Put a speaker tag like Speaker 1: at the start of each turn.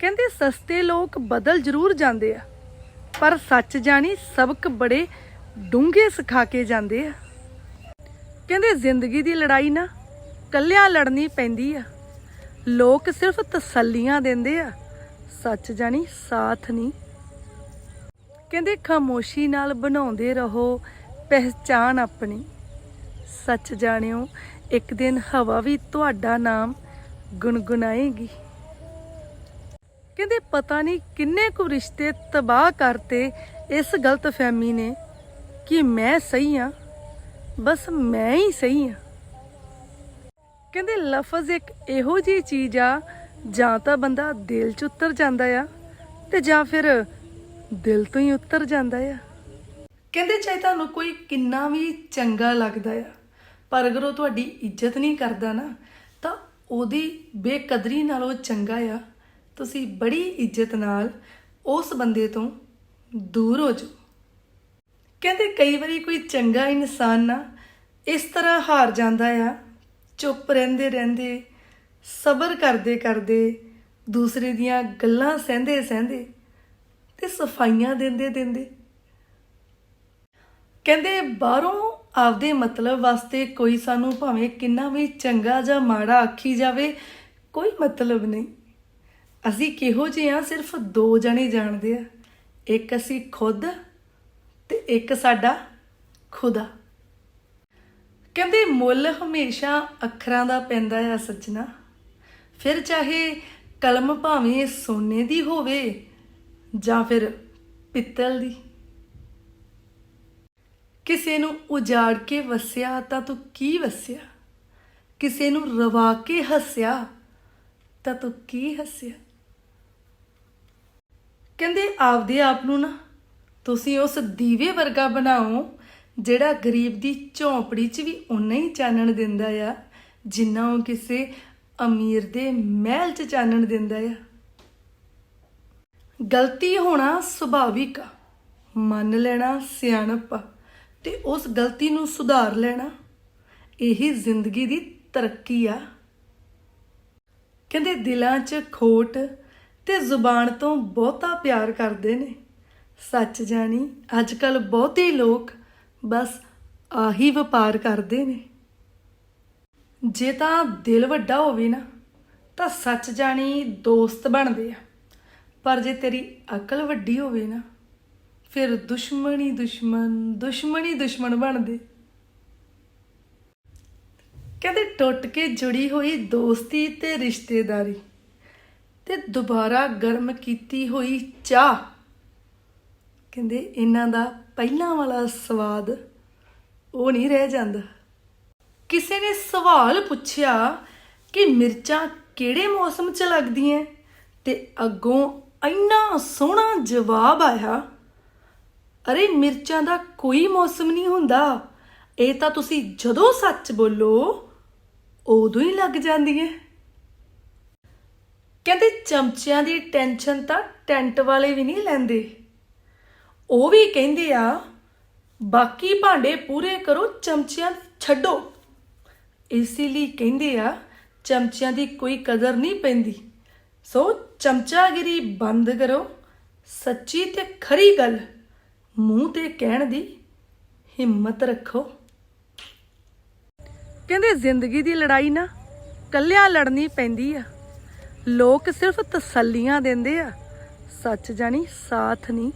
Speaker 1: ਕਹਿੰਦੇ ਸਸਤੇ ਲੋਕ ਬਦਲ ਜ਼ਰੂਰ ਜਾਂਦੇ ਆ, ਪਰ ਸੱਚ ਜਾਣੀ ਸਬਕ ਬੜੇ ਡੂੰਘੇ ਸਿਖਾ ਕੇ ਜਾਂਦੇ ਆ। ਕਹਿੰਦੇ ਜ਼ਿੰਦਗੀ ਦੀ ਲੜਾਈ ਨਾ ਕੱਲਿਆਂ ਲੜਨੀ ਪੈਂਦੀ ਆ। ਲੋਕ ਸਿਰਫ ਤਸੱਲੀਆਂ ਦਿੰਦੇ ਆ, ਸੱਚ ਜਾਣੀ ਸਾਥ ਨਹੀਂ। ਕਹਿੰਦੇ ਖਾਮੋਸ਼ੀ ਨਾਲ ਬਣਾਉਂਦੇ ਰਹੋ ਪਹਿਚਾਨ ਆਪਣੀ। ਸੱਚ ਜਾਣਿਓ, ਇੱਕ ਦਿਨ ਹਵਾ ਵੀ ਤੁਹਾਡਾ ਨਾਮ ਗੁੰਗੁਨਾਏਗੀ ਕਹਿੰਦੇ ਪਤਾ ਨਹੀਂ ਕਿੰਨੇ ਕੁ ਰਿਸ਼ਤੇ ਤਬਾਹ ਕਰਤੇ ਇਸ ਗ਼ਲਤ ਫਹਿਮੀ ਨੇ ਕਿ ਮੈਂ ਸਹੀ ਆ ਬਸ ਮੈਂ ਹੀ ਸਹੀ ਆ ਕਹਿੰਦੇ ਲਫ਼ਜ਼ ਇੱਕ ਇਹੋ ਜਿਹੀ ਚੀਜ਼ ਆ, ਜਾਂ ਤਾਂ ਬੰਦਾ ਦਿਲ 'ਚ ਉਤਰ ਜਾਂਦਾ ਆ ਤੇ ਜਾਂ ਫਿਰ ਦਿਲ ਤੋਂ ਹੀ ਉਤਰ ਜਾਂਦਾ ਆ। ਕਹਿੰਦੇ ਚਾਹੇ ਤੁਹਾਨੂੰ ਕੋਈ ਕਿੰਨਾ ਵੀ ਚੰਗਾ ਲੱਗਦਾ ਆ, ਪਰ ਅਗਰ ਉਹ ਤੁਹਾਡੀ ਇੱਜ਼ਤ ਨਹੀਂ ਕਰਦਾ ਨਾ, ਤਾਂ ਉਹਦੀ ਬੇਕਦਰੀ ਨਾਲ ਉਹ ਚੰਗਾ ਆ। ਤੁਸੀਂ ਬੜੀ ਇੱਜ਼ਤ ਨਾਲ ਉਸ ਬੰਦੇ ਤੋਂ ਦੂਰ ਹੋ ਜਾਓ। ਕਹਿੰਦੇ ਕਈ ਵਾਰੀ ਕੋਈ ਚੰਗਾ ਇਨਸਾਨ ਨਾ ਇਸ ਤਰ੍ਹਾਂ ਹਾਰ ਜਾਂਦਾ ਆ, ਚੁੱਪ ਰਹਿੰਦੇ ਰਹਿੰਦੇ, ਸਬਰ ਕਰਦੇ ਕਰਦੇ ਦੂਸਰੇ ਦੀਆਂ ਗੱਲਾਂ ਸਹਿੰਦੇ ਸਹਿੰਦੇ ਤੇ ਸਫਾਈਆਂ ਦਿੰਦੇ ਦਿੰਦੇ। ਕਹਿੰਦੇ ਬਾਹਰੋਂ ਆਪਦੇ ਮਤਲਬ ਵਾਸਤੇ ਕੋਈ ਸਾਨੂੰ ਭਾਵੇਂ ਕਿੰਨਾ ਵੀ ਚੰਗਾ ਜਾਂ ਮਾੜਾ ਆਖੀ ਜਾਵੇ, ਕੋਈ ਮਤਲਬ ਨਹੀਂ। ਅਸੀਂ ਕਿਹੋ ਜਿਹੇ ਆ ਸਿਰਫ ਦੋ ਜਣੇ ਜਾਣਦੇ ਆ। ਇੱਕ ਅਸੀਂ ਖੁਦ ਤੇ ਇੱਕ ਸਾਡਾ ਖੁਦਾ। ਕਹਿੰਦੇ ਮੁੱਲ ਹਮੇਸ਼ਾ ਅੱਖਰਾਂ ਦਾ ਪੈਂਦਾ ਆ ਸੱਜਣਾ। ਫਿਰ ਚਾਹੇ ਕਲਮ ਭਾਵੇਂ ਸੋਨੇ ਦੀ ਹੋਵੇ ਜਾਂ ਫਿਰ ਪਿੱਤਲ ਦੀ। ਕਿਸੇ ਨੂੰ ਉਜਾੜ ਕੇ ਵਸਿਆ ਤਾਂ ਤੂੰ ਕੀ ਵਸਿਆ? ਕਿਸੇ ਨੂੰ ਰਵਾ ਕੇ ਹੱਸਿਆ ਤਾਂ ਤੂੰ ਕੀ ਹੱਸਿਆ? ਕਹਿੰਦੇ ਆਪਦੇ ਆਪ ਨੂੰ ਨਾ ਤੁਸੀਂ ਉਸ ਦੀਵੇ ਵਰਗਾ ਬਣਾਓ, ਜਿਹੜਾ ਗਰੀਬ ਦੀ ਝੌਂਪੜੀ 'ਚ ਵੀ ਉਨਾ ਹੀ ਚਾਨਣ ਦਿੰਦਾ ਆ, ਜਿੰਨਾ ਉਹ ਕਿਸੇ ਅਮੀਰ ਦੇ ਮਹਿਲ 'ਚ ਚਾਨਣ ਦਿੰਦਾ ਆ। ਗਲਤੀ ਹੋਣਾ ਸੁਭਾਵਿਕ ਆ। ਮੰਨ ਲੈਣਾ ਸਿਆਣਪ ਆ ਤੇ ਉਸ ਗਲਤੀ ਨੂੰ ਸੁਧਾਰ ਲੈਣਾ, ਇਹੀ ਜ਼ਿੰਦਗੀ ਦੀ ਤਰੱਕੀ ਆ। ਕਹਿੰਦੇ ਦਿਲਾਂ 'ਚ ਖੋਟ ਤੇ ਜ਼ੁਬਾਨ ਤੋਂ ਬਹੁਤਾ ਪਿਆਰ ਕਰਦੇ ਨੇ। ਸੱਚ ਜਾਣੀ ਅੱਜ ਕੱਲ ਬਹੁਤੇ ਲੋਕ ਬਸ ਆਹੀ ਵਪਾਰ ਕਰਦੇ ਨੇ। ਜੇ ਤਾਂ ਦਿਲ ਵੱਡਾ ਹੋਵੇ ਨਾ, ਤਾਂ ਸੱਚ ਜਾਣੀ ਦੋਸਤ ਬਣਦੇ ਆ। ਪਰ ਜੇ ਤੇਰੀ ਅਕਲ ਵੱਡੀ ਹੋਵੇ ਨਾ, ਫਿਰ ਦੁਸ਼ਮਣੀ ਦੁਸ਼ਮਣ ਦੁਸ਼ਮਣੀ ਦੁਸ਼ਮਣ ਬਣਦੇ। ਕਹਿੰਦੇ ਟੁੱਟ ਕੇ ਜੁੜੀ ਹੋਈ ਦੋਸਤੀ ਤੇ ਰਿਸ਼ਤੇਦਾਰੀ। ਤੇ ਦੁਬਾਰਾ ਗਰਮ ਕੀਤੀ ਹੋਈ ਚਾਹ। ਕਹਿੰਦੇ ਇਹਨਾਂ ਦਾ ਪਹਿਲਾਂ ਵਾਲਾ ਸਵਾਦ ਉਹ ਨਹੀਂ ਰਹਿ ਜਾਂਦਾ। ਕਿਸੇ ਨੇ ਸਵਾਲ ਪੁੱਛਿਆ ਕਿ ਮਿਰਚਾਂ ਕਿਹੜੇ ਮੌਸਮ 'ਚ ਲੱਗਦੀਆਂ ਤੇ ਅੱਗੋਂ ਇੰਨਾ ਸੋਹਣਾ ਜਵਾਬ ਆਇਆ, ਅਰੇ ਮਿਰਚਾਂ ਦਾ ਕੋਈ ਮੌਸਮ ਨਹੀਂ ਹੁੰਦਾ। ਇਹ ਤਾਂ ਤੁਸੀਂ ਜਦੋਂ ਸੱਚ ਬੋਲੋ ਉਦੋਂ ਹੀ ਲੱਗ ਜਾਂਦੀਆਂ ਕਹਿੰਦੇ ਚਮਚਿਆਂ ਦੀ ਟੈਨਸ਼ਨ ਤਾਂ ਟੈਂਟ ਵਾਲੇ ਵੀ ਨਹੀਂ ਲੈਂਦੇ। ਉਹ ਵੀ ਕਹਿੰਦੇ ਆ, ਬਾਕੀ ਭਾਂਡੇ ਪੂਰੇ ਕਰੋ, ਚਮਚਿਆਂ ਛੱਡੋ। ਇਸੇ ਲਈ ਕਹਿੰਦੇ ਆ, ਚਮਚਿਆਂ ਦੀ ਕੋਈ ਕਦਰ ਨਹੀਂ ਪੈਂਦੀ। ਸੋ ਚਮਚਾਗਿਰੀ ਬੰਦ ਕਰੋ, ਸੱਚੀ ਤੇ ਖਰੀ ਗੱਲ। ਮੂੰਹ ਤੇ ਕਹਿਣ ਦੀ ਹਿੰਮਤ ਰੱਖੋ। ਕਹਿੰਦੇ ਜ਼ਿੰਦਗੀ ਦੀ ਲੜਾਈ ਨਾ, ਕੱਲਿਆਂ ਲੜਨੀ ਪੈਂਦੀ ਆ। ਲੋਕ ਸਿਰਫ ਤਸੱਲੀਆਂ ਦਿੰਦੇ ਆ। ਸੱਚ ਜਾਣੀ ਸਾਥ ਨਹੀਂ।